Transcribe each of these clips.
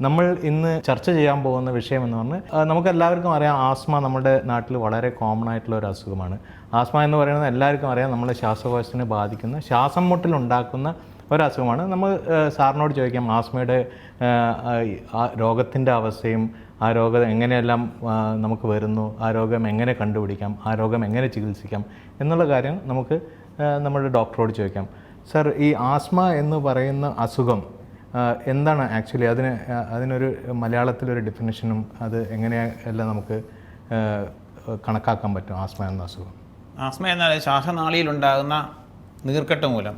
നമ്മൾ ഇന്ന് ചർച്ച ചെയ്യാൻ പോകുന്ന വിഷയം എന്ന് പറഞ്ഞാൽ നമുക്ക് എല്ലാവർക്കും അറിയാം ആസ്മ നമ്മുടെ നാട്ടിൽ വളരെ കോമൺ ആയിട്ടുള്ള ഒരു അസുഖമാണ്. ആസ്മ എന്ന് പറയുന്നത് എല്ലാവർക്കും അറിയാം നമ്മുടെ ശ്വാസകോശത്തിനെ ബാധിക്കുന്ന ശ്വാസം മുട്ടലുണ്ടാക്കുന്ന ഒരസുഖമാണ്. നമ്മൾ സാറിനോട് ചോദിക്കാം ആസ്മയുടെ രോഗത്തിന്റെ അവസ്ഥയും ആ രോഗം എങ്ങനെയെല്ലാം നമുക്ക് വരുന്നു ആ രോഗം എങ്ങനെ കണ്ടുപിടിക്കാം ആ രോഗം എങ്ങനെ ചികിത്സിക്കാം എന്നുള്ള കാര്യം നമുക്ക് നമ്മുടെ ഡോക്ടറോട് ചോദിക്കാം. സർ ഈ ആസ്മ എന്ന് പറയുന്ന അസുഖം എന്താണ് ആക്ച്വലി അതിന് അതിനൊരു മലയാളത്തിലൊരു ഡെഫിനേഷനും അത് എങ്ങനെയെല്ലാം നമുക്ക് കണക്കാക്കാൻ പറ്റും? ആസ്മ എന്ന അസുഖം. ആസ്മ എന്നാൽ ശ്വാസനാളിയിലുണ്ടാകുന്ന നീർക്കെട്ട് മൂലം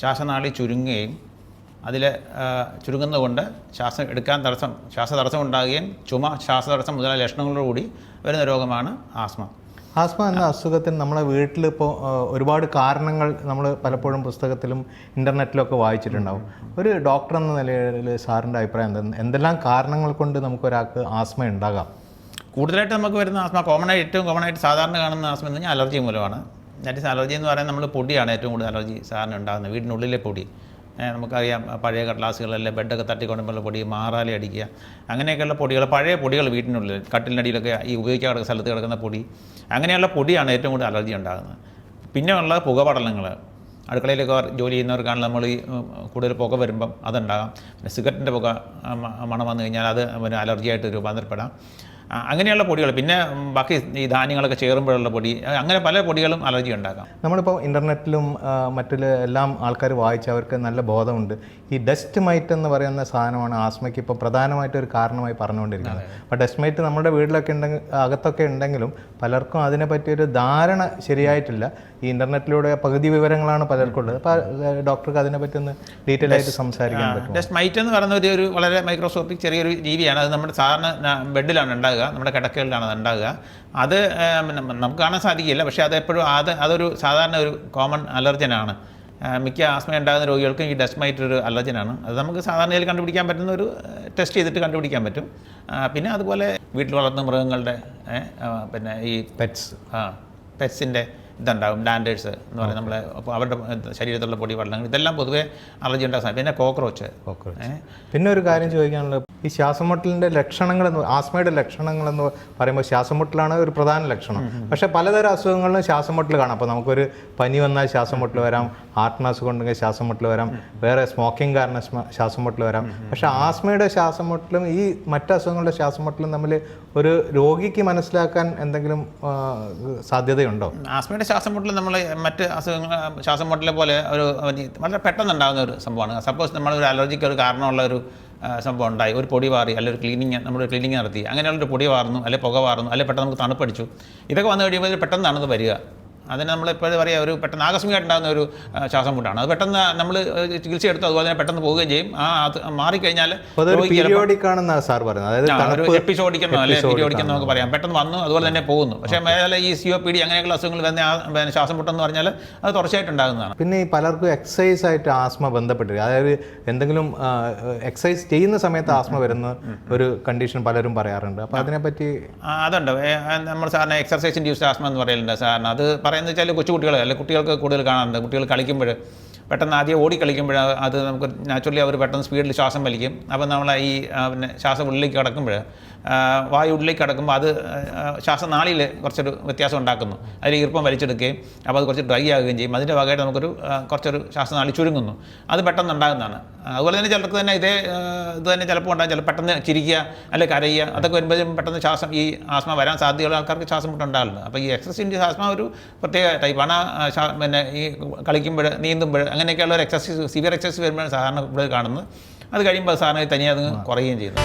ശ്വാസനാളി ചുരുങ്ങുകയും അതിൽ ചുരുങ്ങുന്നതുകൊണ്ട് ശ്വാസം എടുക്കാൻ തടസ്സം ശ്വാസതടസ്സം ഉണ്ടാകുകയും ചുമ ശ്വാസതടസ്സം മുതലായ ലക്ഷണങ്ങളോടുകൂടി വരുന്ന രോഗമാണ് ആസ്മ. ആസ്മ എന്ന അസുഖത്തിന് നമ്മളെ വീട്ടിൽ ഇപ്പോൾ ഒരുപാട് കാരണങ്ങൾ നമ്മൾ പലപ്പോഴും പുസ്തകത്തിലും ഇന്റർനെറ്റിലൊക്കെ വായിച്ചിട്ടുണ്ടാവും. ഒരു ഡോക്ടർ എന്ന നിലയിൽ സാറിന്റെ അഭിപ്രായം എന്താ? എന്തെല്ലാം കാരണങ്ങൾ കൊണ്ട് നമുക്കൊരാൾക്ക് ആസ്മ ഉണ്ടാകാം? കൂടുതലായിട്ട് നമുക്ക് വരുന്ന ആസ്മ കോമൺ ആയിട്ട് ഏറ്റവും കോമൺ ആയിട്ട് സാധാരണ കാണുന്ന ആസ്മ എന്ന് പറഞ്ഞാൽ അലർജി മൂലമാണ്. ദാറ്റ് ഇസ് അലർജി എന്ന് പറയുന്നത് നമ്മൾ പൊടിയാണ് ഏറ്റവും കൂടുതൽ അലർജി സാറിന് ഉണ്ടാകുന്നത് വീടിനുള്ളിലെ പൊടി. നമുക്കറിയാം പഴയ കടലാസുകളല്ലേ ബെഡൊക്കെ തട്ടിക്കൊണ്ടുമ്പോൾ പൊടി മാറാലി അടിക്കുക. അങ്ങനെയൊക്കെയുള്ള പൊടികൾ പഴയ പൊടികൾ വീട്ടിനുള്ളിൽ കട്ടിലിനടിയിലൊക്കെ ഈ കിടക്കുന്ന സ്ഥലത്ത് കിടക്കുന്ന പൊടി അങ്ങനെയുള്ള പൊടിയാണ് ഏറ്റവും കൂടുതൽ അലർജി ഉണ്ടാകുന്നത്. പിന്നെ ഉള്ള പുകപടലങ്ങൾ അടുക്കളയിലൊക്കെ ജോലി ചെയ്യുന്നവർക്കാണ് നമ്മൾ ഈ കൂടുതൽ പുക വരുമ്പം അതുണ്ടാകാം. സിഗരറ്റിന്റെ പുക മണം വന്നു കഴിഞ്ഞാൽ അത് പിന്നെ അലർജിയായിട്ട് രൂപാന്തരപ്പെടാം. അങ്ങനെയുള്ള പൊടികൾ. പിന്നെ ബാക്കി ഈ ധാന്യങ്ങളൊക്കെ ചേരുമ്പോഴുള്ള പൊടി അങ്ങനെ പല പൊടികളും അലർജി ഉണ്ടാക്കാം. നമ്മളിപ്പോൾ ഇന്റർനെറ്റിലും മറ്റുള്ള എല്ലാം ആൾക്കാർ വായിച്ച് അവർക്ക് നല്ല ബോധമുണ്ട്. ഈ ഡസ്റ്റ് മൈറ്റ് എന്ന് പറയുന്ന സാധനമാണ് ആസ്മയ്ക്ക് ഇപ്പോൾ പ്രധാനമായിട്ട് ഒരു കാരണമായി പറഞ്ഞുകൊണ്ടിരിക്കുന്നത്. അപ്പോൾ ഡസ്റ്റ് മൈറ്റ് നമ്മുടെ വീട്ടിലൊക്കെ ഉണ്ടെങ്കിൽ അകത്തൊക്കെ ഉണ്ടെങ്കിലും പലർക്കും അതിനെപ്പറ്റി ഒരു ധാരണ ശരിയായിട്ടില്ല. ഈ ഇന്റർനെറ്റിലൂടെ പകുതി വിവരങ്ങളാണ് പലർക്കും ഉള്ളത്. അപ്പോൾ ഡോക്ടർക്ക് അതിനെപ്പറ്റി ഒന്ന് ഡീറ്റെയിൽ ആയിട്ട് സംസാരിക്കാൻ പറ്റും ഡസ്റ്റ് മൈറ്റ് എന്ന് പറയുന്ന ഒരു ഒരു വളരെ മൈക്രോസ്കോപ്പിക് ചെറിയൊരു ജീവിയാണ്. അത് നമ്മുടെ സാധാരണ ബെഡിലാണ് ഉണ്ടാകുക നമ്മുടെ കിടക്കകളിലാണ് അത് ഉണ്ടാകുക. അത് നമുക്ക് കാണാൻ സാധിക്കില്ല. പക്ഷേ അത് എപ്പോഴും അത് അതൊരു സാധാരണ ഒരു കോമൺ അലർജനാണ് മിക്ക ആസ്മ ഉണ്ടാകുന്ന രോഗികൾക്കും ഈ ഡസ്റ്റ് മൈറ്റ് ഒരു അലർജനാണ് അത് നമുക്ക് സാധാരണയിൽ കണ്ടുപിടിക്കാൻ പറ്റുന്ന ഒരു ടെസ്റ്റ് ചെയ്തിട്ട് കണ്ടുപിടിക്കാൻ പറ്റും. പിന്നെ അതുപോലെ വീട്ടിൽ വളർത്തുന്ന മൃഗങ്ങളുടെ പിന്നെ ഈ പെറ്റ്സ് ആ പെറ്റ്സിന്റെ ഇതുണ്ടാകും ഡാൻഡേഴ്സ് എന്ന് പറയുന്നത് നമ്മളെ അപ്പോൾ അവരുടെ ശരീരത്തിലുള്ള പൊടി വെള്ളങ്ങൾ ഇതെല്ലാം പൊതുവേ അലർജി ഉണ്ടാകുന്ന പിന്നെ കോക്രോച്ച് കോക്രോച്ച് പിന്നെ ഒരു കാര്യം ചോദിക്കാനുള്ളത് ഈ ശ്വാസമുട്ടലിന്റെ ലക്ഷണങ്ങൾ എന്ന് ആസ്മയുടെ ലക്ഷണങ്ങൾ എന്ന് പറയുമ്പോൾ ശ്വാസമുട്ടലാണ് ഒരു പ്രധാന ലക്ഷണം. പക്ഷേ പലതരം അസുഖങ്ങളിലും ശ്വാസമുട്ടൽ കാണാം. അപ്പോൾ നമുക്കൊരു പനി വന്നാൽ ശ്വാസമുട്ടൽ വരാം ഹാർട്ടിന് അസുഖം ഉണ്ടെങ്കിൽ ശ്വാസമുട്ടൽ വരാം വേറെ സ്മോക്കിംഗ് കാരണം ശ്വാസമുട്ടൽ വരാം. പക്ഷേ ആസ്മയുടെ ശ്വാസമുട്ടലും ഈ മറ്റ് അസുഖങ്ങളുടെ ശ്വാസമുട്ടലും തമ്മിൽ ഒരു രോഗിക്ക് മനസ്സിലാക്കാൻ എന്തെങ്കിലും സാധ്യതയുണ്ടോ? ആസ്മയുടെ ശ്വാസം മുട്ടൽ നമ്മൾ മറ്റ് അസുഖങ്ങൾ ശ്വാസം മുട്ടലെ പോലെ ഒരു വളരെ പെട്ടെന്ന് ഉണ്ടാകുന്ന ഒരു സംഭവമാണ്. സപ്പോസ് നമ്മൾ ഒരു അലർജിക്ക് ഒരു കാരണമുള്ള ഒരു സംഭവം ഉണ്ടായി. ഒരു പൊടി വാറി അല്ലെങ്കിൽ ഒരു ക്ലീനിങ് നമ്മൾ ക്ലീനിങ് നടത്തി. അങ്ങനെയുള്ള ഒരു പൊടി വാർന്നു അല്ലെങ്കിൽ പുക വാർന്നു അല്ലെങ്കിൽ പെട്ടെന്ന് നമുക്ക് തണുപ്പടിച്ചു. ഇതൊക്കെ വന്നു കഴിയുമ്പോൾ പെട്ടെന്നാണ് ഇത് വരിക. അതിന് നമ്മൾ എപ്പോഴും പറയുക ഒരു പെട്ടെന്ന് ആകസ്മികമായിട്ടുണ്ടാകുന്ന ഒരു ശ്വാസം മുട്ടാണ്. അത് പെട്ടെന്ന് നമ്മൾ ചികിത്സ എടുത്ത് അതുപോലെ തന്നെ പെട്ടെന്ന് പോവുകയും ചെയ്യും. ആ അത് മാറിക്കഴിഞ്ഞാൽ സാർ പറയുന്നത്. അതായത് ഒരു എപ്പിസോഡിക്കെന്നോ അല്ലെ പീരിയോഡിക്കെന്നോ നമുക്ക് പറയാം. പെട്ടെന്ന് വന്നു അതുപോലെ തന്നെ പോകുന്നു. പക്ഷേ മേലെ ഈ സി ഒ പി ഡി അങ്ങനെയുള്ള അസുഖങ്ങൾ വരുന്ന ആ, ശ്വാസം മുട്ടെന്ന് പറഞ്ഞാൽ അത് തുടർച്ചയായിട്ട് ഉണ്ടാകുന്നതാണ് പിന്നെ ഈ പലർക്കും എക്സസൈസ് ആയിട്ട് ആസ്മ ബന്ധപ്പെട്ടിരിക്കും. അതായത് എന്തെങ്കിലും എക്സസൈസ് ചെയ്യുന്ന സമയത്ത് ആസ്മ വരുന്ന ഒരു കണ്ടീഷൻ പലരും പറയാറുണ്ട്. അപ്പോൾ അതിനെപ്പറ്റി അതുണ്ട്. നമ്മൾ സാറിന് എക്സർസൈസ് ഇൻഡ്യൂസ്ഡ് ആസ്മ എന്ന് പറയലുണ്ട് സാറിന്. അത് പറയുന്നത് വെച്ചാൽ കൊച്ചു കുട്ടികൾ അല്ലെങ്കിൽ കുട്ടികൾക്ക് കൂടുതൽ കാണാറുണ്ട്. കുട്ടികൾ കളിക്കുമ്പോൾ പെട്ടെന്ന് ആദ്യം ഓടി കളിക്കുമ്പോൾ അത് നമുക്ക് നാച്ചുറലി അവർ പെട്ടെന്ന് സ്പീഡിൽ ശ്വാസം വലിക്കും. അപ്പോൾ നമ്മൾ ഈ പിന്നെ ശ്വാസം ഉള്ളിലേക്ക് കിടക്കുമ്പോൾ വായു ഉള്ളിലേക്ക് കിടക്കുമ്പോൾ അത് ശ്വാസം നാളിൽ കുറച്ചൊരു വ്യത്യാസം ഉണ്ടാക്കുന്നു. അതിൽ ഈർപ്പം വലിച്ചെടുക്കുകയും അപ്പോൾ അത് കുറച്ച് ഡ്രൈ ആകുകയും ചെയ്യും. അതിന്റെ ഭാഗമായിട്ട് നമുക്കൊരു കുറച്ചൊരു ശ്വാസനാളി ചുരുങ്ങുന്നു. അത് പെട്ടെന്ന് ഉണ്ടാകുന്നതാണ്. അതുപോലെ തന്നെ ചിലർക്ക് തന്നെ ഇതേ ഇത് തന്നെ ചിലപ്പോൾ ഉണ്ടാകും ചില പെട്ടെന്ന് ചിരിക്കുക അല്ലെങ്കിൽ കരയുക. അതൊക്കെ വരുമ്പോഴും പെട്ടെന്ന് ശ്വാസം ഈ ആസ്മ വരാൻ സാധ്യതയുള്ള ആൾക്കാർക്ക് ശ്വാസം മുട്ടുണ്ടാകുന്നത് അപ്പോൾ ഈ എക്സസൈസിന്റെ ആസ്മ ഒരു പ്രത്യേക ടൈപ്പാണ് ആ, പിന്നെ ഈ കളിക്കുമ്പോൾ നീന്തുമ്പോൾ അങ്ങനെയൊക്കെയുള്ള ഒരു എക്സസൈസ് സിവിയർ എക്സസൈസ് വരുമ്പോഴാണ് സാധാരണ ഇവിടെ കാണുന്നത്. അത് കഴിയുമ്പോൾ സാധാരണ തനിയെ അത് കുറയുകയും ചെയ്യുന്നു.